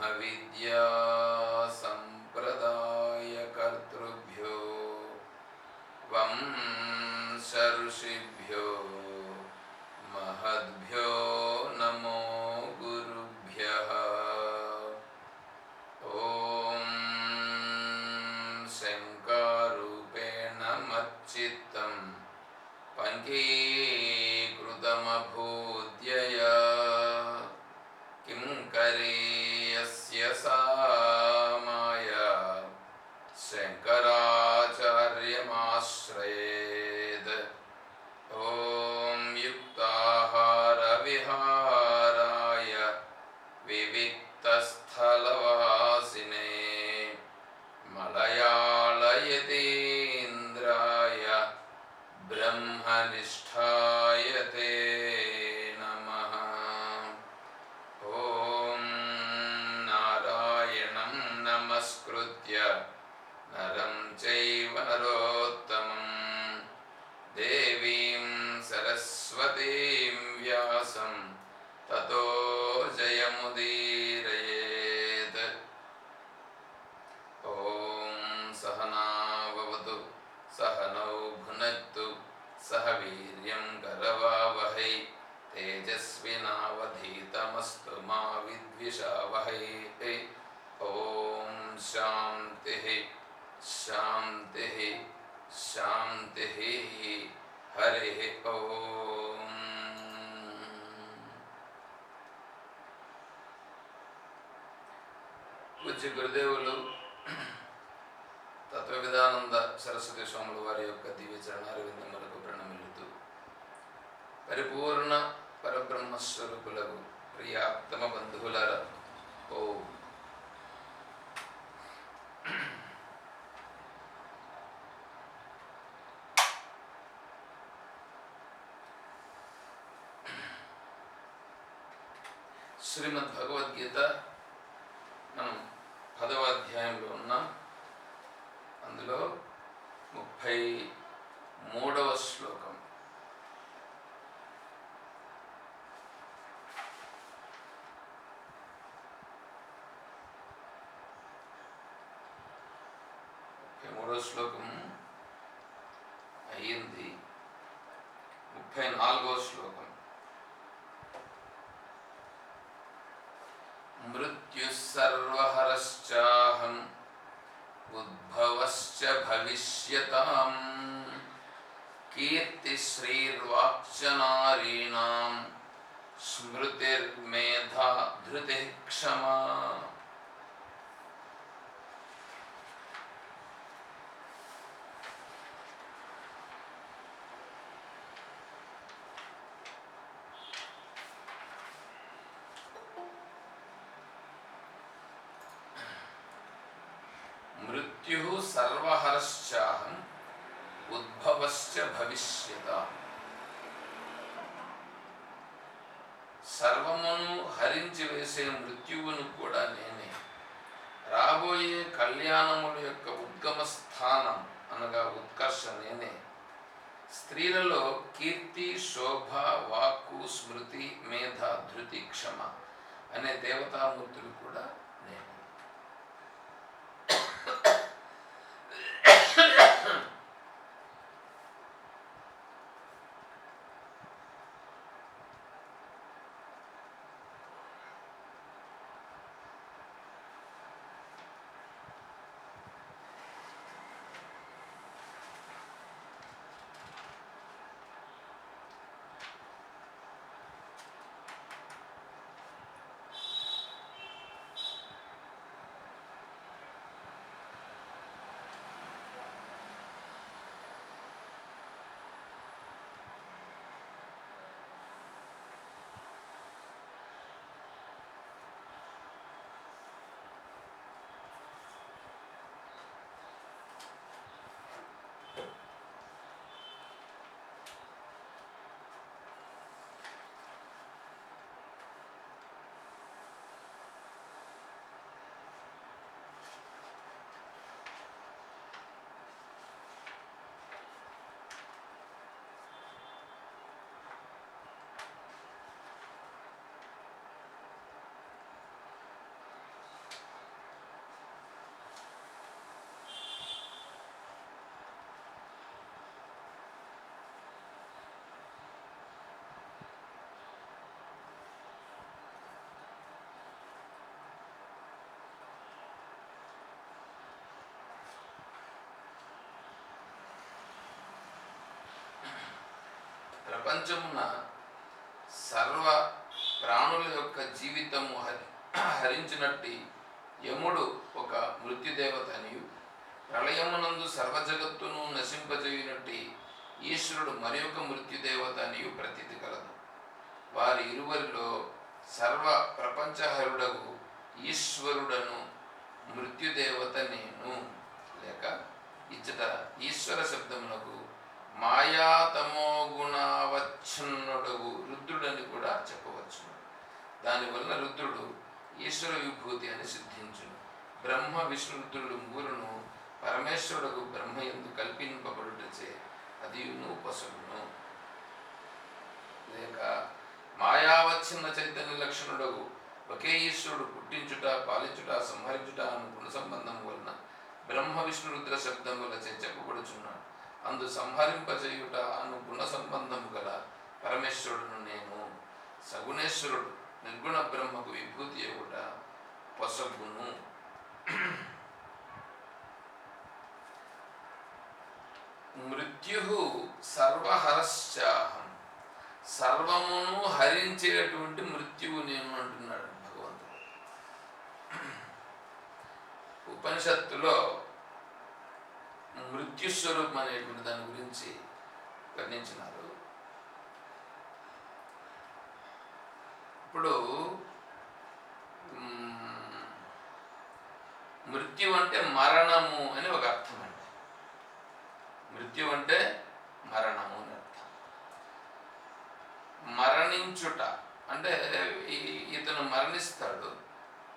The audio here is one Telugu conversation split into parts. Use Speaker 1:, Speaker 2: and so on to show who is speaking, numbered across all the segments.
Speaker 1: video ఆత్మస్వరూపులకు ప్రియాత్మ బంధువులార ఓ. శ్రీమద్ భగవద్గీత మనం పదవ అధ్యాయంలో ఉన్నాం. అందులో ముప్పై మూడవ శ్లోకం. तपश्च भविष्यताम्। कीर्तिश्रीर्वाक्च नारीणां स्मृतिर्मेधा धृतिः क्षमा। ప్రపంచమున సర్వ ప్రాణుల యొక్క జీవితము హరి హరించినట్టి యముడు ఒక మృత్యుదేవత అనియు. ప్రళయమునందు సర్వజగత్తును నశింపజేయునట్టి ఈశ్వరుడు మరి ఒక మృత్యుదేవత అనియు ప్రతీతి కలదు. వారి ఇరువరిలో సర్వ ప్రపంచహరుడగు ఈశ్వరుడను మృత్యుదేవత నేను. లేక ఇచ్చట ఈశ్వర శబ్దమునకు మాయాతమో గుణావచ్ఛన్నుడగు రుద్రుడని కూడా చెప్పవచ్చు దానివల్ల రుద్రుడు ఈశ్వర విభూతి అని సిద్ధించును. బ్రహ్మ విష్ణు రుద్రుడు ముగ్గురును పరమేశ్వరుడు బ్రహ్మ ఎందు కల్పింపబడుటచే అదియును పసుగును లేక మాయావచ్చిన చైతన్య లక్షణుడవు ఒకే ఈశ్వరుడు పుట్టించుట పాలించుట సంహరించుట అను గుణ సంబంధం వలన బ్రహ్మ విష్ణు రుద్ర శబ్దములచే చెప్పబడుచున్నాడు. అందు సంహరింపజేయుట అను గుణ సంబంధము గల పరమేశ్వరుడును నేను. సగుణేశ్వరుడు నిర్గుణ బ్రహ్మకు విభూతి ఇవ్వుట పొసగును. మృత్యు సర్వహరశ్చాహం. సర్వమును హరించేటువంటి మృత్యువు నేను అంటున్నాడు భగవంతుడు. ఉపనిషత్తులో మృత్యుస్వరూపం అనేటువంటి దాని గురించి వర్ణించినారు. ఇప్పుడు మృత్యు అంటే మరణము అని ఒక అర్థం అండి. మృత్యు అంటే మరణము అని అర్థం. మరణించుట అంటే ఇతను మరణిస్తాడు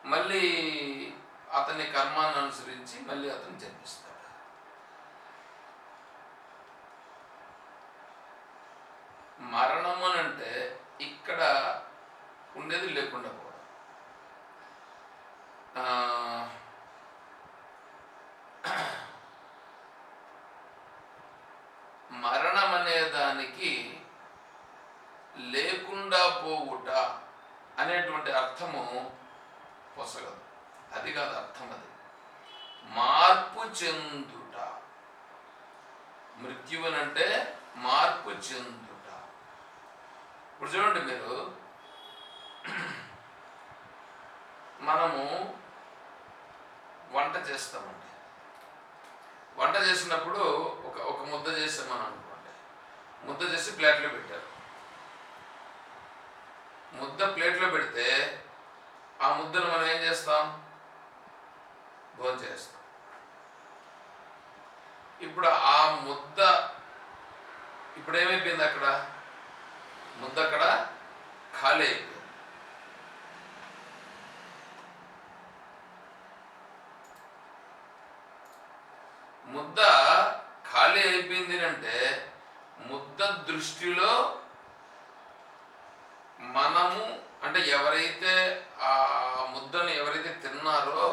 Speaker 1: మళ్ళీ అతని కర్మాన్ని అనుసరించి మళ్ళీ అతను జన్మిస్తాడు మరణం అని అంటే ఇక్కడ ఉండేది లేకుండా పోవడం ఆ, మరణం అనే దానికి లేకుండా పోవుట అనేటువంటి అర్థము పొసగదు అది కాదు అర్థం అది మార్పు చెందుట మృత్యువనంటే మార్పు చెందుట ఇప్పుడు చూడండి మీరు మనము వంట చేస్తామండి. వంట చేసినప్పుడు ఒక ఒక ముద్ద చేసామని అనుకోండి ముద్ద చేసి ప్లేట్లో పెట్టారు. ముద్ద ప్లేట్లో పెడితే ఆ ముద్దను మనం ఏం చేస్తాం? భోజనం చేస్తాం. ఇప్పుడు ఆ ముద్ద ఇప్పుడు ఏమైపోయింది అక్కడ? ముద్ద అక్కడ ఖాళీ అయిపోయింది ముద్ద ఖాళీ అయిపోయింది అంటే ముద్ద దృష్టిలో మనము అంటే ఎవరైతే ఆ ముద్దను ఎవరైతే తిన్నారో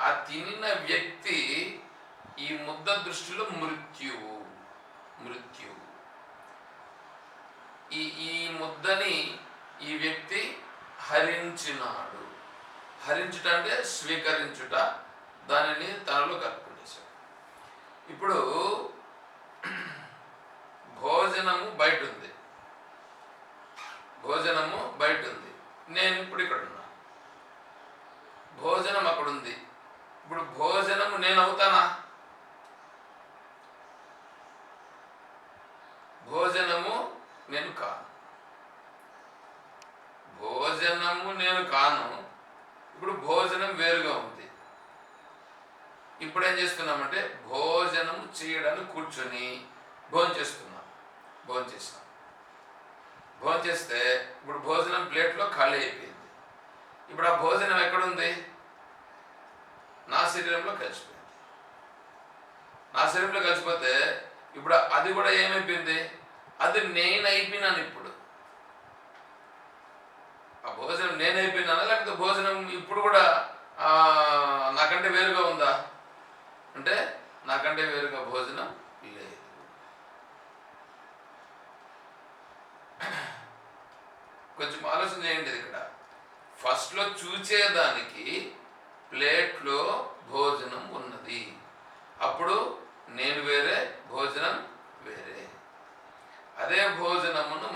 Speaker 1: ఆ తినిన వ్యక్తి ఈ ముద్ద దృష్టిలో మృత్యువు మృత్యువు ఈ ఈ ముద్దని ఈ వ్యక్తి హరించినాడు హరించుట అంటే స్వీకరించుట దానిని తనలో కలుపుకునేశాడు ఇప్పుడు భోజనము బయట ఉంది భోజనము బయట ఉంది నేను ఇప్పుడు ఇక్కడ ఉన్నా భోజనం అక్కడ ఉంది ఇప్పుడు భోజనము నేను అవుతానా భోజనము నేను కాను. భోజనము నేను కాను. ఇప్పుడు భోజనం వేరుగా ఉంది. ఇప్పుడు ఏం చేస్తున్నామంటే భోజనం చేయడానికి కూర్చొని భోజనం చేస్తున్నాం. భోజనం భోజనం చేస్తే ఇప్పుడు భోజనం ప్లేట్లో ఖాళీ అయిపోయింది. ఇప్పుడు ఆ భోజనం ఎక్కడుంది? నా శరీరంలో కలిసిపోయింది. నా శరీరంలో కలిసిపోతే ఇప్పుడు అది కూడా ఏమైపోయింది? అది నేను అయిపోయినాను ఇప్పుడు. ఆ భోజనం నేను అయిపోయినానా లేకపోతే భోజనం ఇప్పుడు కూడా నాకంటే వేరుగా ఉందా? అంటే నాకంటే వేరుగా భోజనం లేదు. కొంచెం ఆలోచన చేయండి ఇక్కడ. ఫస్ట్లో చూచేదానికి ప్లేట్లో భోజనం ఉన్నది. అప్పుడు నేను వేరే భోజనం వేరే అదే భోజనమును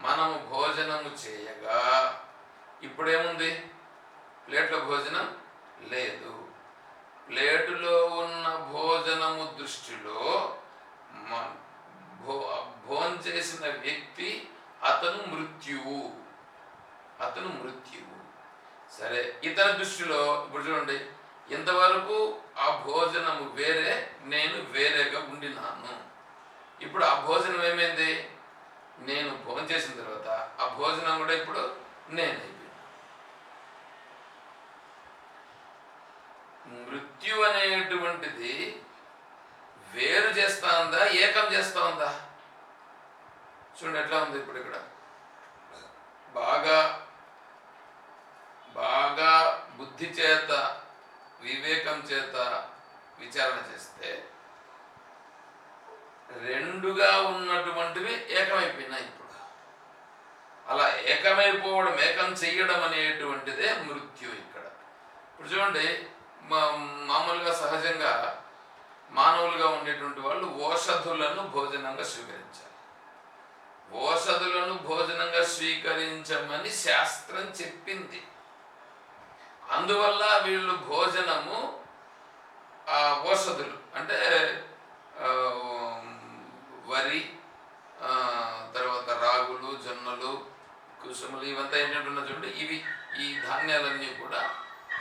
Speaker 1: మనము భోజనము చేయగా ఇప్పుడేముంది? ప్లేట్లో భోజనం లేదు. ప్లేటులో ఉన్న భోజనము దృష్టిలో మ- భో భోజనం చేసిన వ్యక్తి అతను మృత్యువు. అతను మృత్యువు. సరే ఇతర దృష్టిలో ఇప్పుడు చూడండి. ఇంతవరకు ఆ భోజనము వేరే నేను వేరేగా ఉండినాను. ఇప్పుడు ఆ భోజనం ఏమైంది? నేను భోజనం చేసిన తర్వాత ఆ భోజనం కూడా ఇప్పుడు నేను మృత్యు అనేటువంటిది వేరు చేస్తా ఉందా ఏకం చేస్తా ఉందా? చూడండి ఎట్లా ఉంది ఇప్పుడు ఇక్కడ. బాగా బాగా బుద్ధి చేత వివేకం చేత విచారణ చేస్తే రెండుగా ఉన్నటువంటివి ఏకమైపోయినాయి ఇప్పుడు. అలా ఏకమైపోవడం ఏకం చెయ్యడం అనేటువంటిదే మృత్యు ఇక్కడ. ఇప్పుడు చూడండి మా- మామూలుగా సహజంగా మానవులుగా ఉండేటువంటి వాళ్ళు ఓషధులను భోజనంగా స్వీకరించాలి. ఓషధులను భోజనంగా స్వీకరించమని శాస్త్రం చెప్పింది. అందువల్ల వీళ్ళు భోజనము ఆ ఓషధులు అంటే వరి తర్వాత రాగులు జొన్నలు కుసుములు ఇవంతా ఏంటంటున్నా చూడండి ఇవి ఈ ధాన్యాలన్నీ కూడా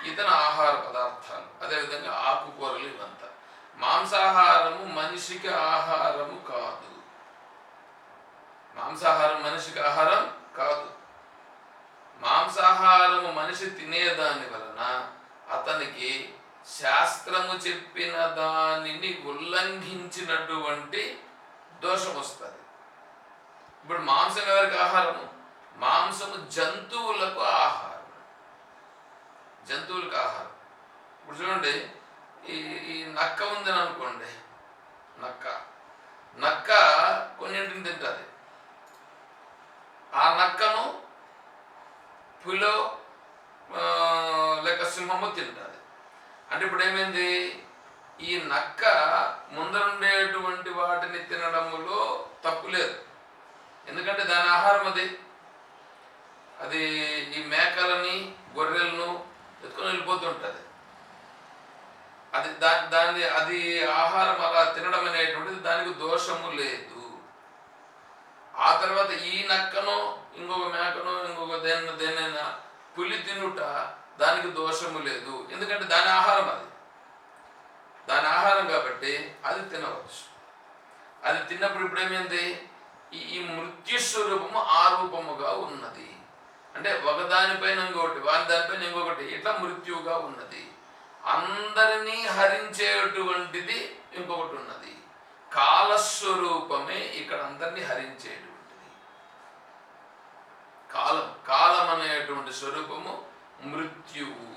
Speaker 1: ఇతర ఆహార పదార్థాలు. అదేవిధంగా ఆకుకూరలు ఇవంతా. మాంసాహారము మనిషికి ఆహారము కాదు. మాంసాహారం మనిషికి ఆహారం కాదు. మాంసాహారము మనిషి తినేదాని వలన అతనికి శాస్త్రము చెప్పిన దానిని ఉల్లంఘించినటువంటి దోషం వస్తుంది. ఇప్పుడు మాంసం ఎవరికి ఆహారము? మాంసము జంతువులకు ఆహారం. జంతువులకు ఆహారం. ఇప్పుడు చూడండి ఈ ఈ నక్క ఉందని అనుకోండి నక్క. నక్క కొన్నింటిని తింటుంది. ఆ నక్కను పులో లేక సింహము తింటుంది. అంటే ఇప్పుడు ఏమైంది? ఈ నక్క ముందరుండేటువంటి వాటిని తినడములో తప్పు లేదు. ఎందుకంటే దాని ఆహారం అది. అది ఈ మేకలని గొర్రెలను ఎత్తుకొని వెళ్ళిపోతుంటుంది. అది దా దాన్ని అది ఆహారం అలా తినడం అనేటువంటిది దానికి దోషము లేదు. ఆ తర్వాత ఈ నక్కనో ఇంకొక మేకనో ఇంకొక దేన్న దేనైనా పులి తినుట దానికి దోషము లేదు. ఎందుకంటే దాని ఆహారం అది. దాని ఆహారం కాబట్టి అది తినవచ్చు. అది తిన్నప్పుడు ఇప్పుడు ఏమైంది ఈ ఈ మృత్యు స్వరూపము ఆ రూపముగా ఉన్నది. అంటే ఒకదానిపైన ఇంకొకటి వాని దానిపైన ఇంకొకటి ఇట్లా మృత్యువుగా ఉన్నది. అందరినీ హరించేటువంటిది ఇంకొకటి ఉన్నది. కాలస్వరూపమే ఇక్కడ అందరినీ హరించేటువంటిది. కాలం కాలం అనేటువంటి స్వరూపము మృత్యువు.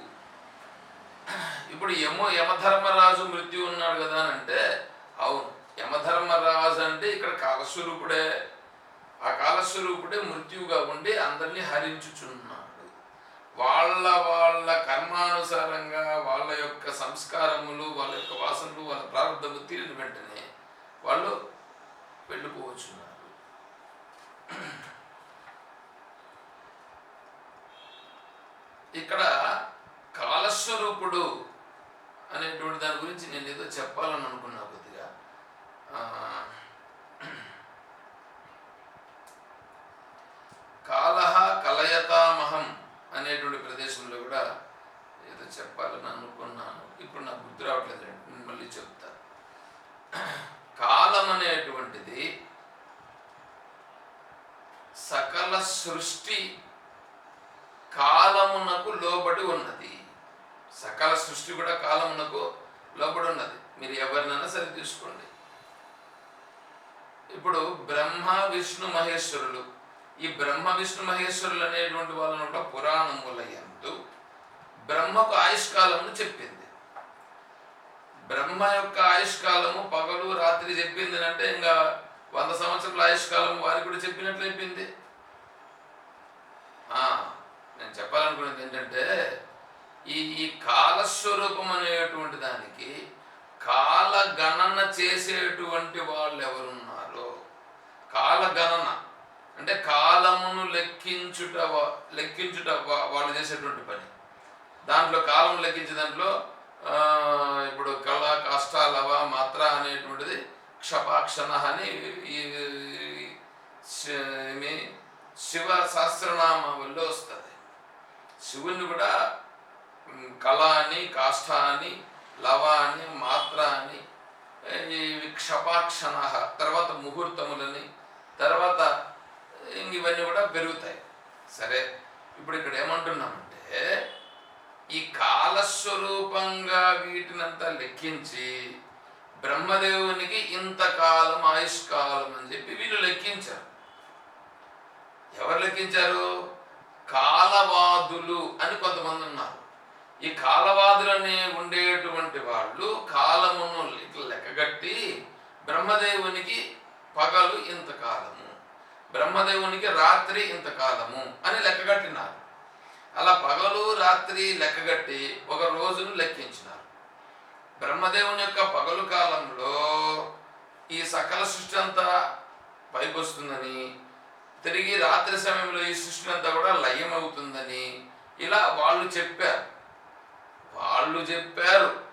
Speaker 1: ఇప్పుడు యమ యమధర్మరాజు మృత్యు ఉన్నాడు కదా అని అంటే అవును. యమధర్మరాజు అంటే ఇక్కడ కాలస్వరూపుడే. ఆ కాలస్వరూపుడే మృత్యువుగా ఉండి అందరినీ హరించుచున్నాడు. వాళ్ళ వాళ్ళ కర్మానుసారంగా వాళ్ళ యొక్క సంస్కారములు వాళ్ళ యొక్క వాసనలు వాళ్ళ ప్రారంభము తీరిన వెంటనే వాళ్ళు వెళ్ళిపోవచ్చున్నారు. ఇక్కడ కాలస్వరూపుడు అనేటువంటి దాని గురించి నేను ఏదో చెప్పాలని అనుకున్నా కొద్దిగా. కాలహ కలయతామహం అనేటువంటి ప్రదేశంలో కూడా ఏదో చెప్పాలని అనుకున్నాను. ఇప్పుడు నాకు గుర్తు రావట్లేదు నేను మళ్ళీ చెప్తా. కాలం అనేటువంటిది సకల సృష్టి కాలమునకు లోబడి ఉన్నది. సకల సృష్టి కూడా కాలమునకు లోపడి ఉన్నది మీరు ఎవరినైనా సరి తీసుకోండి. ఇప్పుడు బ్రహ్మ విష్ణు మహేశ్వరులు. ఈ బ్రహ్మ విష్ణు మహేశ్వరులు అనేటువంటి వాళ్ళను కూడా పురాణముల యందు బ్రహ్మకు ఆయుష్కాలమును చెప్పింది. బ్రహ్మ యొక్క ఆయుష్కాలము పగలు రాత్రి చెప్పింది అంటే ఇంకా వంద సంవత్సరాల ఆయుష్కాలం వారికి కూడా చెప్పినట్లు అయిపోయింది ఆ, నేను చెప్పాలనుకున్నది ఏంటంటే ఈ ఈ కాలస్వరూపం అనేటువంటి దానికి కాల గణన చేసేటువంటి వాళ్ళు ఎవరున్నారో కాల గణన అంటే కాలమును లెక్కించుట లెక్కించుట వాళ్ళు చేసేటువంటి పని. దాంట్లో కాలం లెక్కించే దాంట్లో ఇప్పుడు కళ కష్టాలవ మాత్ర అనేటువంటిది క్షపాక్షణ అని ఈ శివ సహస్రనామాల్లో వస్తుంది. శివుని కూడా కళ అని కాష్ట అని లవ అని మాత్ర అని ఇవి క్షపాక్షణ తర్వాత ముహూర్తములని తర్వాత ఇవన్నీ కూడా పెరుగుతాయి. సరే ఇప్పుడు ఇక్కడ ఏమంటున్నామంటే ఈ కాలస్వరూపంగా వీటినంతా లెక్కించి బ్రహ్మదేవునికి ఇంతకాలం ఆయుష్కాలం అని చెప్పి వీళ్ళు లెక్కించారు. ఎవరు లెక్కించారు? కాలవాదులు అని కొంతమంది ఉన్నారు. ఈ కాలవాదులనే ఉండేటువంటి వాళ్ళు కాలమును ఇట్లా లెక్కగట్టి బ్రహ్మదేవునికి పగలు ఇంతకాలము బ్రహ్మదేవునికి రాత్రి ఇంతకాలము అని లెక్కగట్టినారు. అలా పగలు రాత్రి లెక్కగట్టి ఒక రోజును లెక్కించినారు. బ్రహ్మదేవుని యొక్క పగలు కాలంలో ఈ సకల సృష్టి అంతా పైకొస్తుందని తిరిగి రాత్రి సమయంలో ఈ సృష్టి అంతా కూడా లయం అవుతుందని ఇలా వాళ్ళు చెప్పారు. వాళ్ళు చెప్పారు.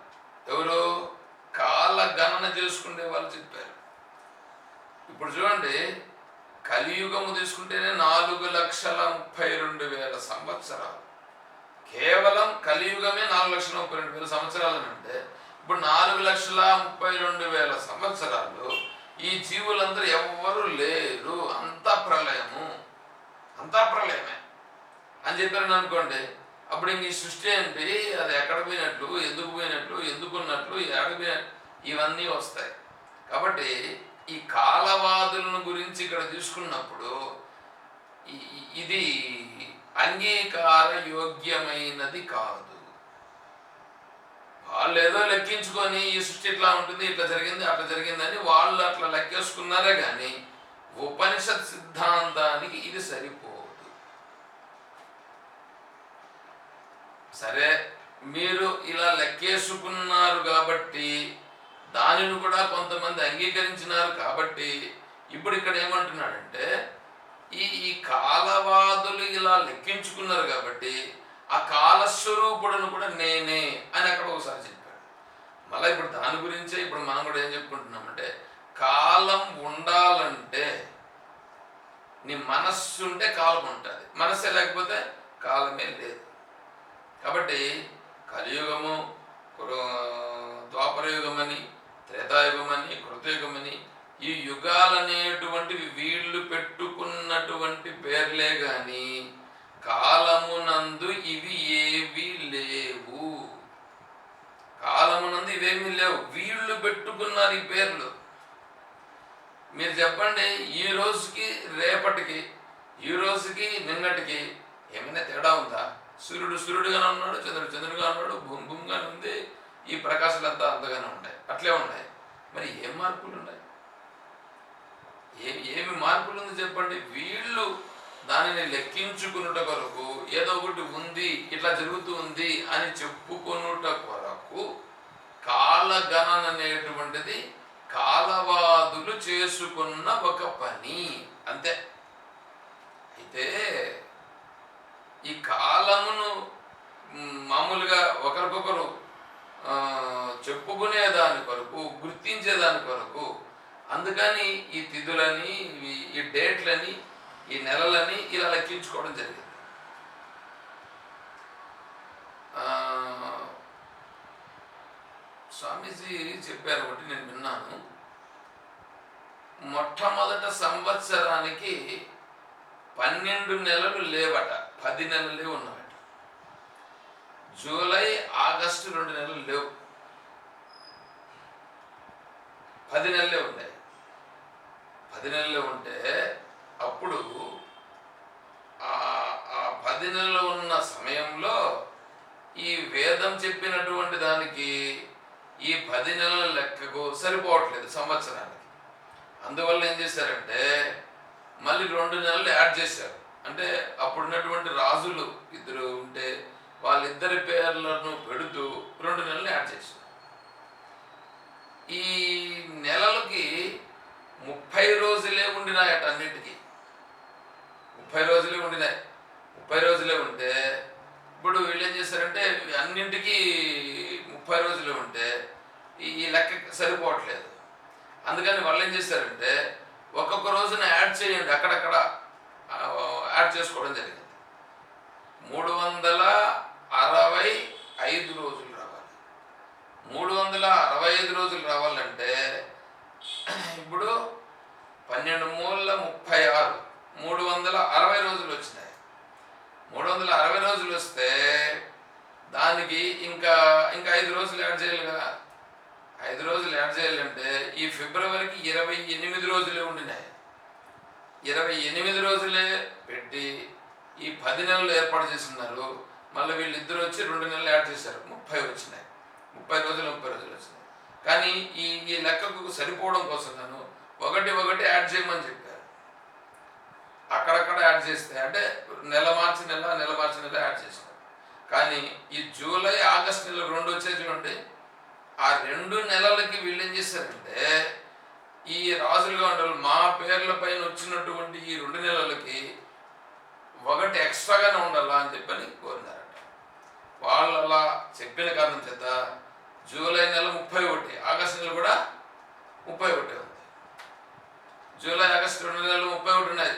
Speaker 1: ఎవరు కాల గణన చేసుకునే వాళ్ళు చెప్పారు. ఇప్పుడు చూడండి కలియుగము తీసుకుంటేనే నాలుగు లక్షల ముప్పై రెండు వేల సంవత్సరాలు. కేవలం కలియుగమే నాలుగు లక్షల ముప్పై రెండు వేల సంవత్సరాలు అంటే ఇప్పుడు నాలుగు లక్షల ముప్పై రెండు వేల సంవత్సరాలు ఈ జీవులందరూ ఎవ్వరు లేరు. అంతా ప్రళయము అంతా ప్రళయమే అని చెప్పారని అనుకోండి అప్పుడు ఇంక ఈ సృష్టి అంటే అది ఎక్కడ పోయినట్లు ఎందుకు పోయినట్లు ఎందుకున్నట్లు ఎక్కడ ఇవన్నీ వస్తాయి. కాబట్టి ఈ కాలవాదులను గురించి ఇక్కడ తీసుకున్నప్పుడు ఇది అంగీకార యోగ్యమైనది కాదు. వాళ్ళు ఏదో లెక్కించుకొని ఈ సృష్టి ఇట్లా ఉంటుంది ఇట్లా జరిగింది అట్లా జరిగిందని వాళ్ళు అట్లా లెక్కేసుకున్నారే కానీ ఉపనిషత్ సిద్ధాంతానికి ఇది సరిపో సరే మీరు ఇలా లెక్కేసుకున్నారు కాబట్టి దానిని కూడా కొంతమంది అంగీకరించినారు కాబట్టి ఇప్పుడు ఇక్కడ ఏమంటున్నాడంటే ఈ ఈ కాలవాదులు ఇలా లెక్కించుకున్నారు కాబట్టి ఆ కాలస్వరూపుడును కూడా నేనే అని అక్కడ ఒకసారి చెప్పాడు. మళ్ళీ ఇప్పుడు దాని గురించే ఇప్పుడు మనం కూడా ఏం చెప్పుకుంటున్నామంటే కాలం ఉండాలంటే నీ మనస్సు ఉంటే కాలం ఉంటుంది మనస్సే లేకపోతే కాలమే లేదు. కాబట్టి కలియుగము ద్వాపరయుగమని త్రేతాయుగమని కృతయుగమని ఈ యుగాలనేటువంటివి వీళ్ళు పెట్టుకున్నటువంటి పేర్లే గాని కాలమునందు ఇవి ఏవి లేవు. కాలమునందు ఇవేమి లేవు. వీళ్ళు పెట్టుకున్నారు ఈ పేర్లు. మీరు చెప్పండి ఈ రోజుకి రేపటికి ఈ రోజుకి నిన్నటికి ఏమైనా తేడా ఉందా? సూర్యుడు సూర్యుడుగానే ఉన్నాడు చంద్రుడు చంద్రుడుగా ఉన్నాడు భూమి భూమిగానే ఉంది ఈ ప్రకాశాలు అంతా అంతగానే ఉన్నాయి అట్లే ఉన్నాయి. మరి ఏం మార్పులు ఉన్నాయి? ఏ ఏమి మార్పులు ఉంది చెప్పండి? వీళ్ళు దానిని లెక్కించుకున్నట కొరకు ఏదో ఒకటి ఉంది ఇట్లా జరుగుతూ ఉంది అని చెప్పుకొనుట కొరకు కాలగణన అనేటువంటిది కాలవాదులు చేసుకున్న ఒక పని. అంతే. అయితే ఈ కాలమును మామూలుగా ఒకరికొకరు చెప్పుకునే దాని కొరకు గుర్తించే దాని కొరకు అందుకని ఈ తిథులని ఈ- డేట్లని ఈ నెలలని ఇలా లెక్కించుకోవడం జరిగింది. స్వామీజీ చెప్పారు ఒకటి నేను విన్నాను. మొట్టమొదట సంవత్సరానికి పన్నెండు నెలలు లేవట పది నెలలే ఉన్నవట జూలై ఆగస్టు రెండు నెలలు లేవు. పది నెలలే ఉన్నాయి పది నెలలు ఉంటే అప్పుడు ఆ ఆ పది నెలలు ఉన్న సమయంలో ఈ వేదం చెప్పినటువంటి దానికి ఈ పది నెలల లెక్కకు సరిపోవట్లేదు సంవత్సరానికి. అందువల్ల ఏం చేశారంటే మళ్ళీ రెండు నెలలు యాడ్ చేశారు. అంటే అప్పుడున్నటువంటి రాజులు ఇద్దరు ఉంటే వాళ్ళిద్దరి పేర్లను పెడుతూ రెండు నెలలు యాడ్ చేశారు. ఈ నెలలకి ముప్పై రోజులే ఉండినాయట అన్నిటికీ. ముప్పై రోజులే ఉండినాయి. ముప్పై రోజులే ఉంటే ఇప్పుడు వీళ్ళు ఏం చేశారంటే అన్నింటికి ముప్పై రోజులే ఉంటే ఈ లెక్క సరిపోవట్లేదు. అందుకని వాళ్ళు ఏం చేశారంటే ఒక్కొక్క రోజున యాడ్ చేయండి అక్కడక్కడ యాడ్ చేసుకోవడం జరిగింది. మూడు వందల అరవై ఐదు రోజులు రావాలి. మూడు వందల అరవై ఐదు రోజులు రావాలంటే ఇప్పుడు పన్నెండు మూల ముప్పై ఆరు మూడు వందల అరవై రోజులు వచ్చినాయి. మూడు వందల అరవై రోజులు వస్తే దానికి ఇంకా ఇంకా ఐదు రోజులు యాడ్ చేయాలిగా ఐదు రోజులు యాడ్ చేయాలంటే ఈ ఫిబ్రవరికి ఇరవై ఎనిమిది రోజులే ఉండినాయి. ఇరవై ఎనిమిది రోజులే పెట్టి ఈ పది నెలలు ఏర్పాటు చేస్తున్నారు. మళ్ళీ వీళ్ళిద్దరు వచ్చి రెండు నెలలు యాడ్ చేశారు. ముప్పై వచ్చినాయి. ముప్పై రోజులు ముప్పై రోజులు వచ్చినాయి. కానీ ఈ ఈ లెక్కకు సరిపోవడం కోసం నేను ఒకటి ఒకటి యాడ్ చేయమని చెప్పారు. అక్కడక్కడ యాడ్ చేస్తే అంటే నెల మార్చి నెల నెల మార్చి నెల యాడ్ చేసినారు. కానీ ఈ జూలై ఆగస్ట్ నెల రెండు వచ్చే చూడండి. రెండు నెలలకి వీళ్ళు ఏం చేశారంటే ఈ రాజులుగా ఉండాలి మా పేర్ల పైన వచ్చినటువంటి ఈ రెండు నెలలకి ఒకటి ఎక్స్ట్రాగానే ఉండాలా అని చెప్పని కోరినారట. వాళ్ళు అలా చెప్పిన కారణం చేత జూలై నెల ముప్పై ఒకటి ఆగస్టు నెల కూడా ముప్పై ఒకటి ఉంది. జూలై ఆగస్ట్ రెండు నెలలు ముప్పై ఒకటి ఉన్నాయి.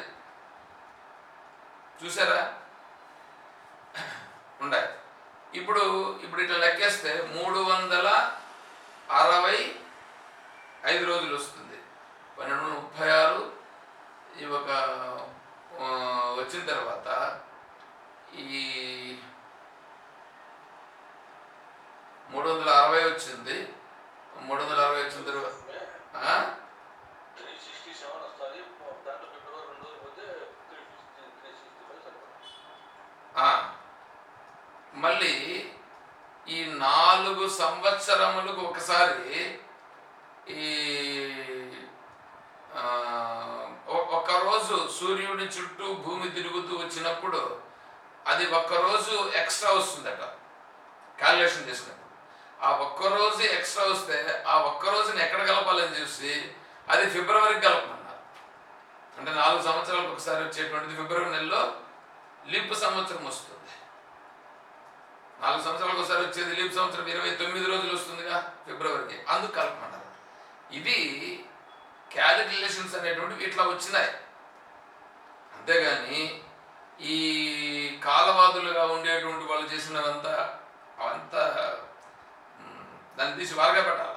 Speaker 1: చూసారా? ఉన్నాయి. ఇప్పుడు ఇప్పుడు ఇట్లా లెక్కేస్తే మూడు వందల అరవై ఐదు రోజులు వస్తుంది. పన్నెండు వందల ముప్పై ఆరు ఈ ఒక వచ్చిన తర్వాత ఈ మూడు వందల అరవై వచ్చింది. మూడు వందల అరవై వచ్చిన తర్వాత. మళ్ళీ ఈ నాలుగు సంవత్సరములకు ఒకసారి ఈ ఆ, ఒ- రోజు సూర్యుడి చుట్టూ భూమి తిరుగుతూ వచ్చినప్పుడు అది ఒక్క రోజు ఎక్స్ట్రా వస్తుందట. క్యాలిక్యులేషన్ చేసినప్పుడు ఆ ఒక్క రోజు ఎక్స్ట్రా వస్తే ఆ ఒక్క రోజుని ఎక్కడ కలపాలని చూసి అది ఫిబ్రవరికి కలపమన్నారు. అంటే నాలుగు సంవత్సరాలకు ఒకసారి వచ్చేటువంటిది ఫిబ్రవరి నెలలో లింప్ సంవత్సరం వస్తుంది. నాలుగు సంవత్సరాలకు ఒకసారి వచ్చేది లింప్ సంవత్సరం ఇరవై తొమ్మిది రోజులు వస్తుందిగా ఫిబ్రవరికి. అందుకు కలపమన్నారు. ఇది క్యాలిక్యులేషన్స్ అనేటువంటివి ఇట్లా వచ్చినాయి. అంతేగాని ఈ కాలవాదులుగా ఉండేటువంటి వాళ్ళు చేసినవంతా అవంతా దాన్ని తీసి వారగా పెట్టాలి?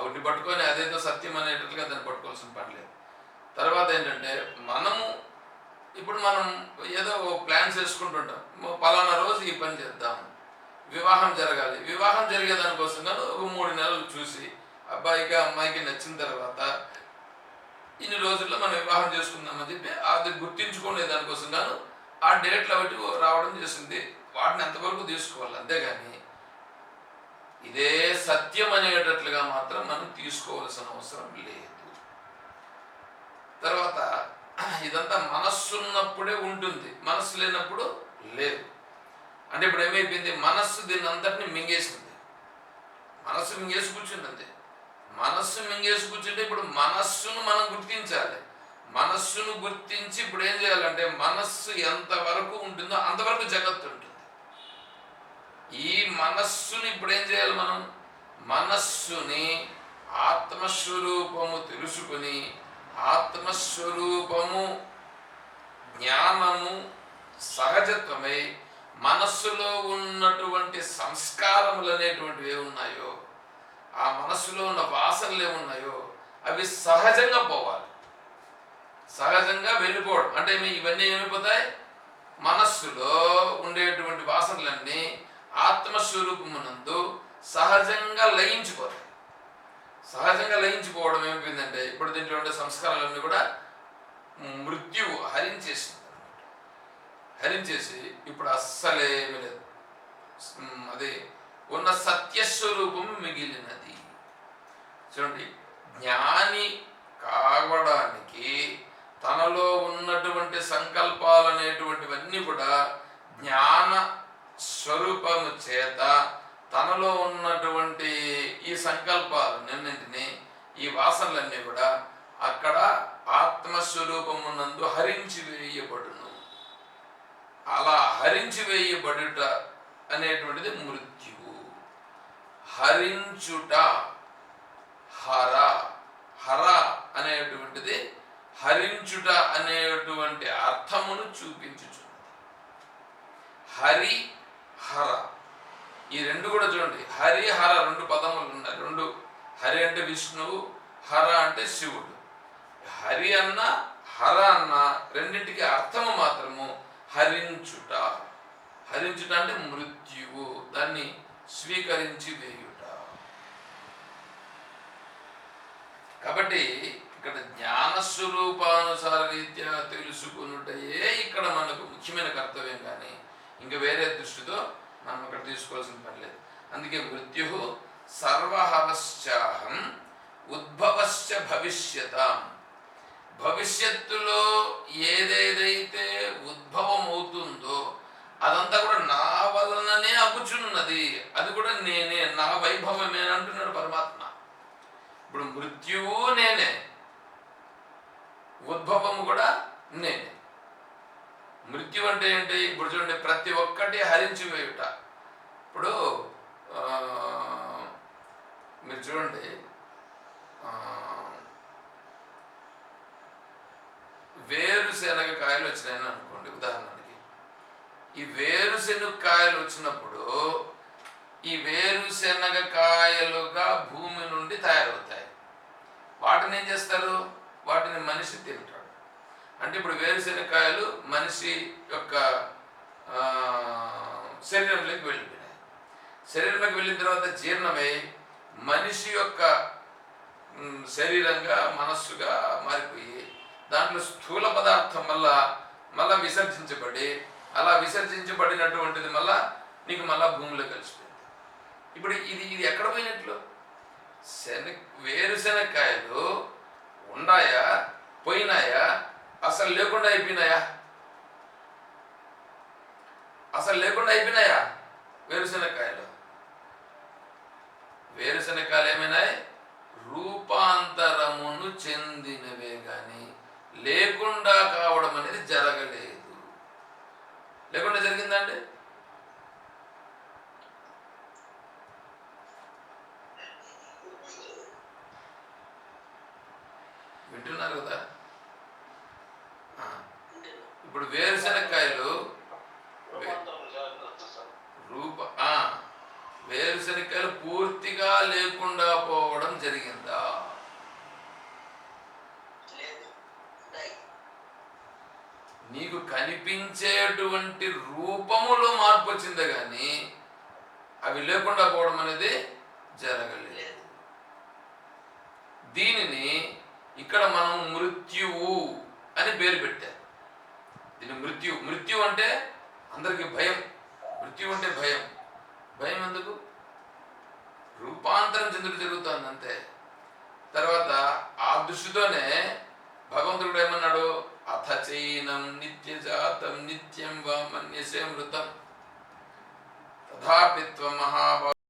Speaker 1: ఒకటి పట్టుకొని అదేదో సత్యం అనేటట్లుగా దాన్ని పట్టుకోవాల్సిన పని లేదు. తర్వాత ఏంటంటే మనము ఇప్పుడు మనం ఏదో ప్లాన్స్ వేసుకుంటుంటాం పలానా రోజు ఈ పని చేద్దాం. వివాహం జరగాలి. వివాహం జరిగే దానికోసం ఒక మూడు నెలలు చూసి అబ్బాయికి అమ్మాయికి నచ్చిన తర్వాత ఇన్ని రోజుల్లో మనం వివాహం చేసుకుందామని చెప్పి అది గుర్తించుకునే దానికోసం ఆ డేట్లు ఒకటి రావడం చేసింది. వాటిని ఎంతవరకు తీసుకోవాలి? అంతేగాని ఇదే సత్యం అనేటట్లుగా మాత్రం మనం తీసుకోవాల్సిన అవసరం లేదు. తర్వాత ఇదంతా మనస్సు ఉన్నప్పుడే ఉంటుంది. మనస్సు లేనప్పుడు లేదు. అంటే ఇప్పుడు ఏమైపోయింది? మనస్సు దీన్ని అంతటిని మింగేసింది. మనస్సు మింగేసి కూర్చుంది అంతే. మనస్సు మింగేసి కూర్చుంటే ఇప్పుడు మనస్సును మనం గుర్తించాలి. మనస్సును గుర్తించి ఇప్పుడు ఏం చేయాలంటే మనస్సు ఎంతవరకు ఉంటుందో అంతవరకు జగత్తు ఉంటుంది. ఈ మనస్సుని ఇప్పుడు ఏం చేయాలి మనం? మనస్సుని ఆత్మస్వరూపము తెలుసుకుని ఆత్మస్వరూపము జ్ఞానము సహజత్వమై మనస్సులో ఉన్నటువంటి సంస్కారములు అనేటువంటివి ఏమున్నాయో ఆ మనస్సులో ఉన్న వాసనలు ఏమున్నాయో అవి సహజంగా పోవాలి. సహజంగా వెళ్ళిపోవడం. అంటే మీ ఇవన్నీ ఏమైపోతాయి? మనస్సులో ఉండేటువంటి వాసనలన్నీ ఆత్మస్వరూపమునందు సహజంగా లయించిపోతాయి. సహజంగా లయించిపోవడం ఏమైపోయిందంటే ఇప్పుడు దీంట్లో ఉండే సంస్కారాలన్నీ కూడా మృత్యువు హరించేసింది. హరించేసి ఇప్పుడు అస్సలేమి లేదు. అదే ఉన్న సత్యస్వరూపం మిగిలినది. చూడండి జ్ఞాని కావడానికి తనలో ఉన్నటువంటి సంకల్పాలు అనేటువంటివన్నీ కూడా జ్ఞాన స్వరూపము చేత తనలో ఉన్నటువంటి ఈ సంకల్పాలని ఈ వాసనలన్నీ కూడా అక్కడ ఆత్మస్వరూపమునందు హరించి వేయబడును. అలా హరించి వేయబడుట అనేటువంటిది మృత్యువు. హరించుట హర హర అనేటువంటిది హరించుట అనేటువంటి అర్థమును చూపించుచున్నది. హరి హర. ఈ రెండు కూడా చూడండి. హరి హర రెండు పదములు ఉన్నాయి. రెండు హరి అంటే విష్ణువు హర అంటే శివుడు. హరి అన్న హర అన్న రెండింటికి అర్థము మాత్రము హరించుట. హరించుట అంటే మృత్యువు దాన్ని స్వీకరించి వేయుట. కాబట్టి ఇక్కడ జ్ఞాన స్వరూపానుసార రీత్యా తెలుసుకున్నటయే ఇక్కడ మనకు ముఖ్యమైన కర్తవ్యం కానీ ఇంకా వేరే దృష్టితో మనం ఇక్కడ తీసుకోవాల్సిన పని లేదు. అందుకే మృత్యు సర్వహవశ్చాహం ఉద్భవశ్చ భవిష్యతాం. భవిష్యత్తులో ఏదేదైతే ఉద్భవం అవుతుందో అదంతా కూడా నా వలననే అగుచున్నది. అది కూడా నేనే నా వైభవమే అంటున్నాడు పరమాత్మ. ఇప్పుడు మృత్యువు నేనే. ఉద్భవము కూడా నేనే. మృత్యు అంటే ఏంటి? ఇప్పుడు చూడండి ప్రతి ఒక్కటి హరించి వేయుట ఇప్పుడు ఆ, మీరు చూడండి వేరుశెనగ వేరుశనగ కాయలు వచ్చినాయని అనుకోండి ఉదాహరణకి. ఈ వేరుశెనగ కాయలు వచ్చినప్పుడు ఈ వేరుశెనగ కాయలుగా భూమి నుండి తయారవుతాయి. వాటిని ఏం చేస్తారు? వాటిని మనిషి తింటాడు. అంటే ఇప్పుడు వేరుశెనగకాయలు మనిషి యొక్క శరీరంలోకి వెళ్ళిపోయినాయి. శరీరంలోకి వెళ్ళిన తర్వాత జీర్ణమై మనిషి యొక్క శరీరంగా మనస్సుగా మారిపోయి దాంట్లో స్థూల పదార్థం వల్ల మళ్ళా విసర్జించబడి అలా విసర్జించబడినటువంటిది మళ్ళా నీకు మళ్ళా భూమిలో కలిసిపోయింది. ఇప్పుడు ఇది ఇది ఎక్కడ పోయినట్లు? శన వేరుశనక్కాయలు ఉన్నాయా? పోయినాయా? అసలు లేకుండా అయిపోయినాయా? అసలు లేకుండా అయిపోయినాయా వేరుశనక్కాయలు? వేరుశనకాయలు ఏమైనాయి రూపాంతరమును చెందినవే గాని లేకుండా కావడం అనేది జరగలేదు. లేకుండా జరిగిందండి? వింటున్నారు కదా? ఇప్పుడు వేరుశనకాయలు
Speaker 2: రూపాంతరం చేయాలి సార్
Speaker 1: రూప ఆ, వేరుశెనక్కాయలు పూర్తిగా లేకుండా పోవడం జరిగిందా? నీకు కనిపించేటువంటి రూపములో మార్పు వచ్చిందే కానీ అవి లేకుండా పోవడం అనేది జరగలేదు.
Speaker 3: లేదు.
Speaker 1: దీనిని ఇక్కడ మనం మృత్యువు అని పేరు పెట్టారు దీని మృత్యు మృత్యు అంటే అందరికి భయం. మృత్యు అంటే భయం. భయం ఎందుకు? రూపాంతరం చెందుడు జరుగుతుంది అంతే తర్వాత ఆ దృష్టితోనే భగవంతుడు ఏమన్నాడు? అథ చైనం నిత్యజాతం నిత్యం వా మన్యసే మృతం. తథాపిత్వ మహాభా